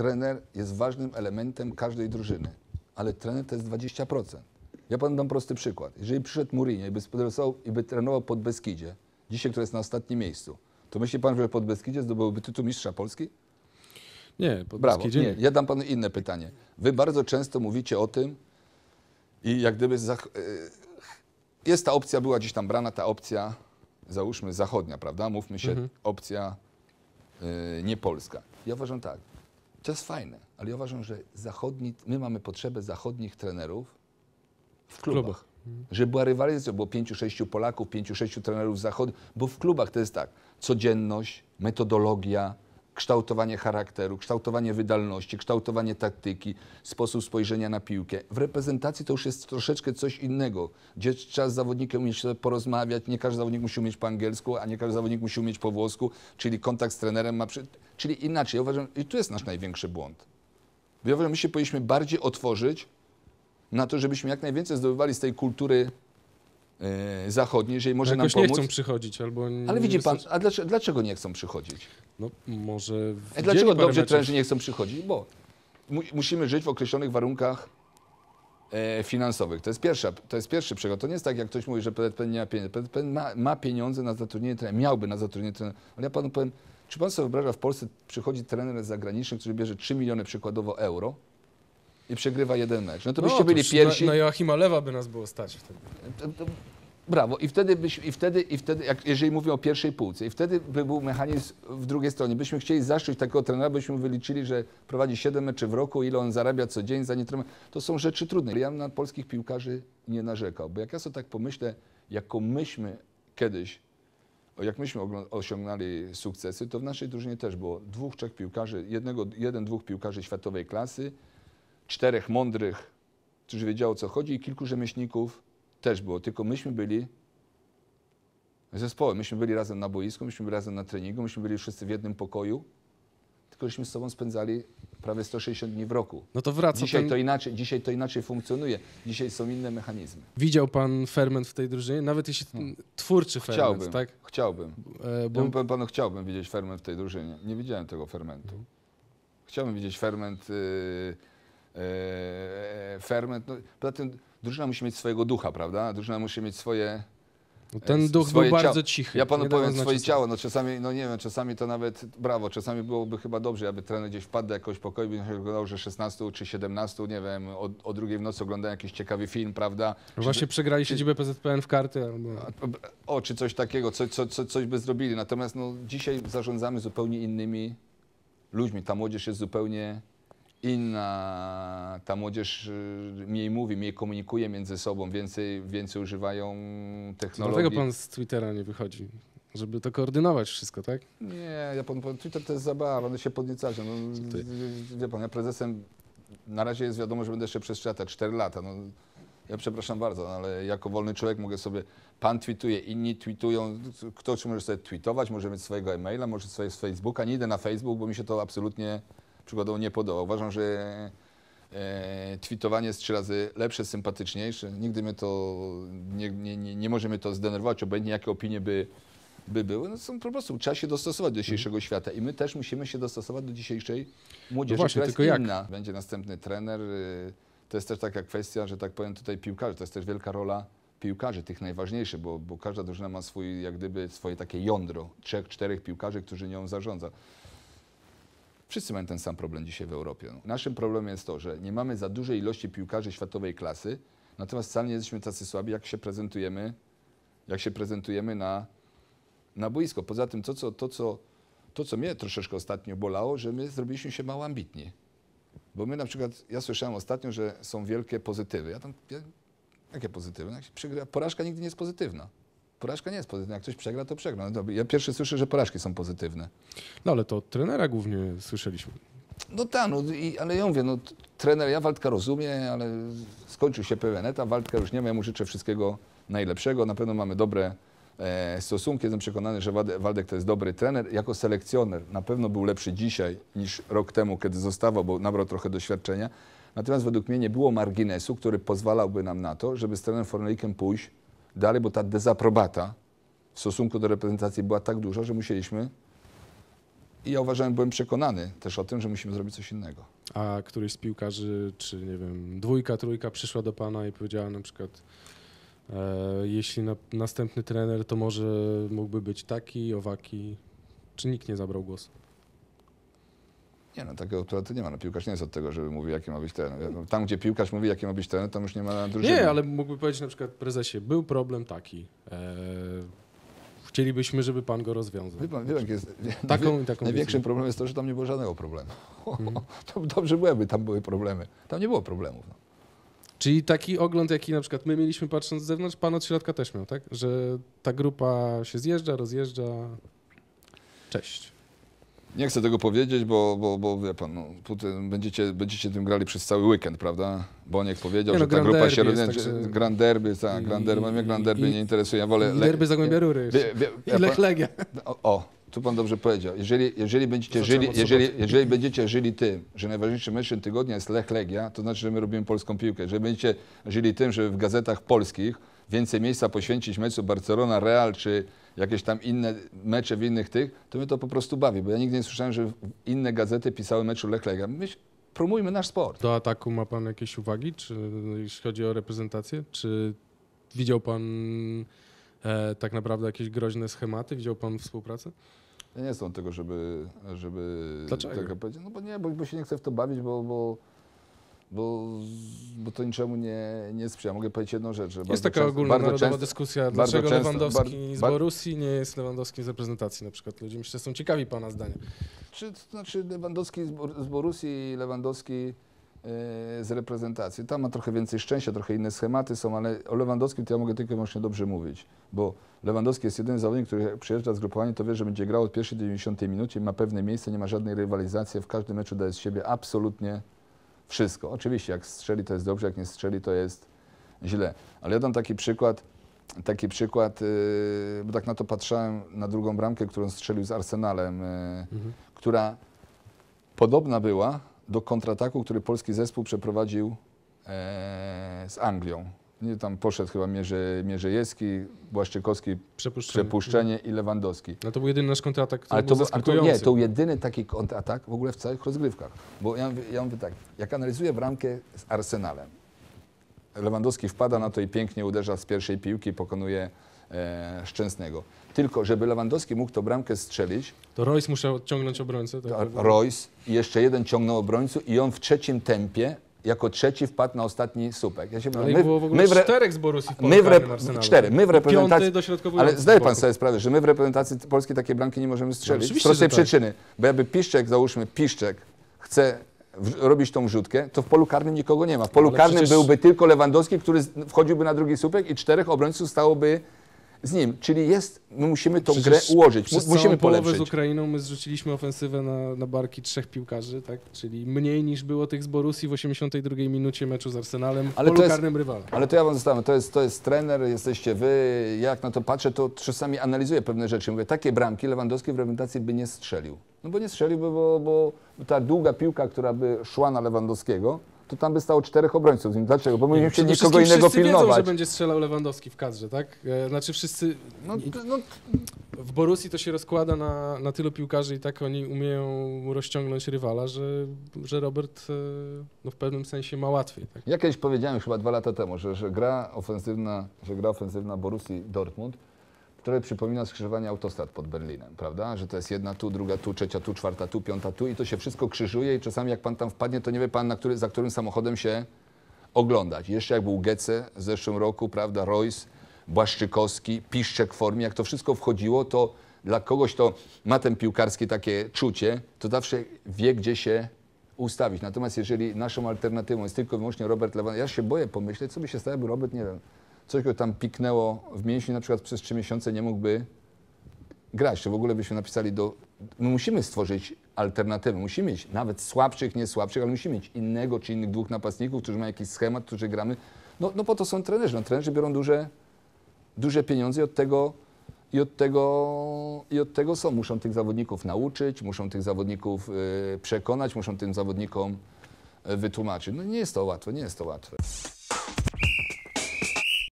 trener jest ważnym elementem każdej drużyny, ale trener to jest 20%. Ja panu dam prosty przykład. Jeżeli przyszedł Mourinho i by, i by trenował pod Beskidzie, dzisiaj, które jest na ostatnim miejscu, to myśli pan, że pod Beskidzie zdobyłby tytuł mistrza Polski? Nie, pod Brawo. Beskidzie Nie, ja dam panu inne pytanie. Wy bardzo często mówicie o tym i jak gdyby y, jest ta opcja, była gdzieś tam brana, ta opcja, załóżmy zachodnia, prawda? Mówmy się, Mhm. opcja y, nie polska. Ja uważam tak, to jest fajne, ale ja uważam, że zachodni, my mamy potrzebę zachodnich trenerów w klubach. klubach. Żeby była rywalizacja, było pięciu, sześciu Polaków, pięciu, sześciu trenerów z zachodu, bo w klubach to jest tak, codzienność, metodologia, kształtowanie charakteru, kształtowanie wydolności, kształtowanie taktyki, sposób spojrzenia na piłkę. W reprezentacji to już jest troszeczkę coś innego, gdzie trzeba z zawodnikiem umieć porozmawiać, nie każdy zawodnik musi umieć po angielsku, a nie każdy zawodnik musi umieć po włosku, czyli kontakt z trenerem ma... Przy... Czyli inaczej, ja uważam, i tu jest nasz największy błąd. Ja uważam, my się powinniśmy bardziej otworzyć na to, żebyśmy jak najwięcej zdobywali z tej kultury e, zachodniej, jeżeli może nam Jakoś nie pomóc. chcą przychodzić albo... nie Ale widzi pan, a dlaczego, dlaczego nie chcą przychodzić? No może... E, widzieli Dlaczego dobrze trenerzy nie chcą przychodzić? Bo mu, musimy żyć w określonych warunkach e, finansowych. To jest, pierwsza, to jest pierwszy przykład. To nie jest tak, jak ktoś mówi, że PZP nie ma pieniędzy. PZP ma, ma pieniądze na zatrudnienie trenera, miałby na zatrudnienie trenera. Ale ja panu powiem, czy pan sobie wyobraża, w Polsce przychodzi trener zagraniczny, który bierze 3 miliony przykładowo euro i przegrywa jeden mecz. No to byście byli toż pierwsi. Na, na Joachima Lewa by nas było stać wtedy. To- to- Brawo. I wtedy, byś, i wtedy, i wtedy jak, jeżeli mówimy o pierwszej półce, i wtedy by był mechanizm w drugiej stronie. Byśmy chcieli zaszczyć takiego trenera, byśmy wyliczyli, że prowadzi 7 meczy w roku, ile on zarabia co dzień za nie trenuje. To są rzeczy trudne. Ja na polskich piłkarzy nie narzekał, bo jak ja sobie tak pomyślę, jako myśmy kiedyś, jak myśmy osiągnęli sukcesy, to w naszej drużynie też było dwóch, trzech piłkarzy, jednego, jeden, dwóch piłkarzy światowej klasy, czterech mądrych, którzy wiedziało o co chodzi i kilku rzemieślników też było, tylko myśmy byli zespołem. Myśmy byli razem na boisku, myśmy byli razem na treningu, myśmy byli wszyscy w jednym pokoju, tylko żeśmy z sobą spędzali prawie 160 dni w roku. No to wraca Dzisiaj ten... to, inaczej, dzisiaj to inaczej funkcjonuje. Dzisiaj są inne mechanizmy. Widział pan ferment w tej drużynie? Nawet jeśli twórczy ferment, Chciałbym, tak? chciałbym. E, Ja bo bym panu chciałbym widzieć ferment w tej drużynie. Nie widziałem tego fermentu. Chciałbym widzieć ferment. Yy, ferment. No, poza tym drużyna musi mieć swojego ducha, prawda? Drużyna musi mieć swoje. no ten e, duch był ciało. bardzo cichy. Ja panu Nie powiem swoje sobie. ciało. No czasami, no nie wiem, czasami to nawet brawo, czasami byłoby chyba dobrze, aby trener gdzieś wpadł do jakiegoś pokoju i by oglądał, że 16 czy 17, nie wiem, o, o drugiej w nocy oglądają jakiś ciekawy film, prawda? No Właśnie przegrali czy- siedzibę PZPN w karty albo... O, czy coś takiego, co, co, co, coś by zrobili. Natomiast no, dzisiaj zarządzamy zupełnie innymi ludźmi. Ta młodzież jest zupełnie inna. Ta młodzież y, mniej mówi, mniej komunikuje między sobą, więcej, więcej używają technologii. Dlatego pan z Twittera nie wychodzi, żeby to koordynować wszystko, tak? Nie, ja powiem, Twitter to jest zabawa, no się podniecacie. No, wie pan, ja prezesem, na razie jest wiadomo, że będę jeszcze przez 3 lata, 4 lata. No, ja przepraszam bardzo, no, ale jako wolny człowiek mogę sobie, pan tweetuje, inni tweetują, kto czy może sobie tweetować, może mieć swojego e-maila, może swojego Facebooka. Nie idę na Facebook, bo mi się to absolutnie przykładowo nie podoba. Uważam, że e, tweetowanie jest trzy razy lepsze, sympatyczniejsze. Nigdy mnie to, nie, nie, nie, nie może mnie to zdenerwować, obojętnie jakie opinie by, by były. No są po prostu, trzeba się dostosować do dzisiejszego świata i my też musimy się dostosować do dzisiejszej młodzieży, No właśnie, która tylko jest jak? inna. Będzie następny trener. y, To jest też taka kwestia, że tak powiem tutaj piłkarzy, to jest też wielka rola piłkarzy, tych najważniejszych, bo, bo każda drużyna ma swój, jak gdyby swoje takie jądro, trzech, czterech piłkarzy, którzy nią zarządza. Wszyscy mają ten sam problem dzisiaj w Europie. No. Naszym problemem jest to, że nie mamy za dużej ilości piłkarzy światowej klasy, natomiast wcale nie jesteśmy tacy słabi, jak się prezentujemy, jak się prezentujemy na, na boisko. Poza tym to co, to, co, to, co mnie troszeczkę ostatnio bolało, że my zrobiliśmy się mało ambitni. Bo my na przykład, ja słyszałem ostatnio, że są wielkie pozytywy. Ja tam, ja, jakie pozytywy? No Jak się porażka nigdy nie jest pozytywna. Porażka nie jest pozytywna. Jak ktoś przegra, to przegra. No ja pierwszy słyszę, że porażki są pozytywne. No ale to od trenera głównie słyszeliśmy. No tak, no, i, ale ja mówię, no, trener, ja Waldka rozumiem, ale skończył się pewien etap, Waldka już nie ma, ja mu życzę wszystkiego najlepszego, na pewno mamy dobre e, stosunki, jestem przekonany, że Waldek to jest dobry trener, jako selekcjoner na pewno był lepszy dzisiaj niż rok temu, kiedy zostawał, bo nabrał trochę doświadczenia, natomiast według mnie nie było marginesu, który pozwalałby nam na to, żeby z trenerem Fornelikiem pójść dalej, bo ta dezaprobata w stosunku do reprezentacji była tak duża, że musieliśmy i ja uważałem, byłem przekonany też o tym, że musimy zrobić coś innego. A któryś z piłkarzy, czy nie wiem, dwójka, trójka przyszła do pana i powiedziała na przykład, e, jeśli na, następny trener, to może mógłby być taki, owaki. Czy nikt nie zabrał głosu? Nie no, takiego autorytetu nie ma. No, piłkarz nie jest od tego, żeby mówił, jaki ma być trener. No, Tam, gdzie piłkarz mówi, jaki ma być trener, tam już nie ma drużyny. Nie, ale mógłby powiedzieć na przykład prezesie, był problem taki. E, chcielibyśmy, żeby pan go rozwiązał. Wie pan, wie jest, Taką i taką Największym problemem jest to, że tam nie było żadnego problemu. Mhm. To dobrze byłyby, tam były problemy. Tam nie było problemów. No. Czyli taki ogląd, jaki na przykład my mieliśmy patrząc z zewnątrz, pan od środka też miał, tak? Że ta grupa się zjeżdża, rozjeżdża. Cześć. Nie chcę tego powiedzieć, bo, bo, bo wie pan, no, Putin, będziecie, będziecie tym grali przez cały weekend, prawda? Boniek powiedział, Nie no, że ta Grand grupa się Derby rozjedzie. także- Grand Derby, tak, Grand Derby. Mnie Grand Derby i- nie interesuje. Ja wolę... I le- derby Zagłębia Rury. Wie, wie, I Lech Legia. o, o, tu pan dobrze powiedział. Jeżeli, jeżeli, będziecie żyli, jeżeli, jeżeli będziecie żyli tym, że najważniejszym meczem tygodnia jest Lech Legia, to znaczy, że my robimy polską piłkę. Jeżeli będziecie żyli tym, że w gazetach polskich więcej miejsca poświęcić meczu Barcelona, Real czy jakieś tam inne mecze w innych tych, to mnie to po prostu bawi, bo ja nigdy nie słyszałem, że inne gazety pisały meczu Lech Legia. My promujmy nasz sport. Do ataku ma pan jakieś uwagi, czy jeśli chodzi o reprezentację? Czy widział pan e, tak naprawdę jakieś groźne schematy? Widział pan współpracę? Ja nie jestem tego, żeby, żeby Dlaczego? tak powiedzieć. No bo nie, bo, bo się nie chcę w to bawić, bo, bo, bo, bo to niczemu nie, nie sprzyja. Mogę powiedzieć jedną rzecz. Że Jest taka często- ogólna bardzo narodowa często- dyskusja, dlaczego często- Lewandowski bar- z Borussii nie jest Lewandowski z reprezentacji na przykład. Ludzie myślę, są ciekawi pana zdania. Czy, to znaczy Lewandowski z, Bor- z Borussii i Lewandowski e, z reprezentacji. Tam ma trochę więcej szczęścia, trochę inne schematy są, ale o Lewandowskim to ja mogę tylko i wyłącznie dobrze mówić, bo Lewandowski jest jedyny zawodnik, który jak przyjeżdża z grupowania, to wie, że będzie grał od pierwszej do 90 minuty, ma pewne miejsce, nie ma żadnej rywalizacji, w każdym meczu daje z siebie absolutnie wszystko. Oczywiście jak strzeli to jest dobrze, jak nie strzeli to jest źle. Ale ja dam taki przykład, taki przykład, yy, bo tak na to patrzałem, na drugą bramkę, którą strzelił z Arsenalem, yy, Mhm. która podobna była do kontrataku, który polski zespół przeprowadził e, z Anglią. Nie, tam poszedł chyba Mierze, Mierzejewski, Błaszczykowski, Przepuszczenie. przepuszczenie i Lewandowski. No to był jedyny nasz kontratak, który Ale to, był- ale to, nie, to był jedyny taki kontratak w ogóle w całych rozgrywkach. Bo ja, mówię- ja mówię tak, jak analizuję bramkę z Arsenalem, Lewandowski wpada na to i pięknie uderza z pierwszej piłki, pokonuje e, Szczęsnego. Tylko, żeby Lewandowski mógł tą bramkę strzelić, To Royce musiał odciągnąć obrońcę. Tak? Royce i jeszcze jeden ciągnął obrońców i on w trzecim tempie, jako trzeci wpadł na ostatni słupek. Ja się Ale ich było w ogóle my w re- czterech z Borussii w my w Arsenalu. cztery, my w reprezentacji- Ale zdaje z pan sobie sprawę, że my w reprezentacji Polski takie bramki nie możemy strzelić. z oczywiście, prostej tak. przyczyny. Bo jakby Piszczek, załóżmy Piszczek, chce w- robić tą wrzutkę, to w polu karnym nikogo nie ma. W polu Ale karnym przecież- byłby tylko Lewandowski, który z- wchodziłby na drugi słupek i czterech obrońców stałoby z nim. Czyli jest, my musimy tą Przecież grę ułożyć, Mu- musimy połowę z polepszyć. Ukrainą my zrzuciliśmy ofensywę na, na barki trzech piłkarzy, tak? czyli mniej niż było tych z Borussii w 82 minucie meczu z Arsenalem Ale to jest- rywala. Ale to ja wam zostawiam, to jest, to jest trener, jesteście wy, ja jak na to patrzę, to czasami analizuję pewne rzeczy. Mówię, takie bramki Lewandowski w reprezentacji by nie strzelił. No bo nie strzeliłby, bo, bo ta długa piłka, która by szła na Lewandowskiego, to tam by stało czterech obrońców. Dlaczego? Bo my się nikogo innego wszyscy wiedzą, że pilnować. będzie strzelał Lewandowski w kadrze, tak? E, Znaczy wszyscy... No, no, W Borussii to się rozkłada na, na tylu piłkarzy i tak oni umieją rozciągnąć rywala, że, że Robert e, no, w pewnym sensie ma łatwiej. Tak? ja kiedyś powiedziałem już chyba dwa lata temu, że, że gra ofensywna, że gra ofensywna Borussii Dortmund, które przypomina skrzyżowanie autostrad pod Berlinem, prawda? Że to jest jedna tu, druga tu, trzecia tu, czwarta tu, piąta tu i to się wszystko krzyżuje i czasami jak pan tam wpadnie, to nie wie pan, na który, za którym samochodem się oglądać. Jeszcze jak był Gece w zeszłym roku, prawda, Royce, Błaszczykowski, Piszczek w formie, jak to wszystko wchodziło, to dla kogoś, kto ma ten piłkarski takie czucie, to zawsze wie, gdzie się ustawić. Natomiast jeżeli naszą alternatywą jest tylko i wyłącznie Robert Lewandowski, ja się boję pomyśleć, co by się stało, jakby Robert, nie wiem, coś go tam piknęło w mięśni, na przykład przez trzy miesiące nie mógłby grać, to w ogóle byśmy napisali do... My musimy stworzyć alternatywę, musimy mieć nawet słabszych, nie słabszych, ale musimy mieć innego czy innych dwóch napastników, którzy mają jakiś schemat, którzy gramy. No, no po to są trenerzy. No, trenerzy biorą duże, duże pieniądze i od tego, i od tego, i od tego są. Muszą tych zawodników nauczyć, muszą tych zawodników y, przekonać, muszą tym zawodnikom y, wytłumaczyć. No nie jest to łatwe, nie jest to łatwe.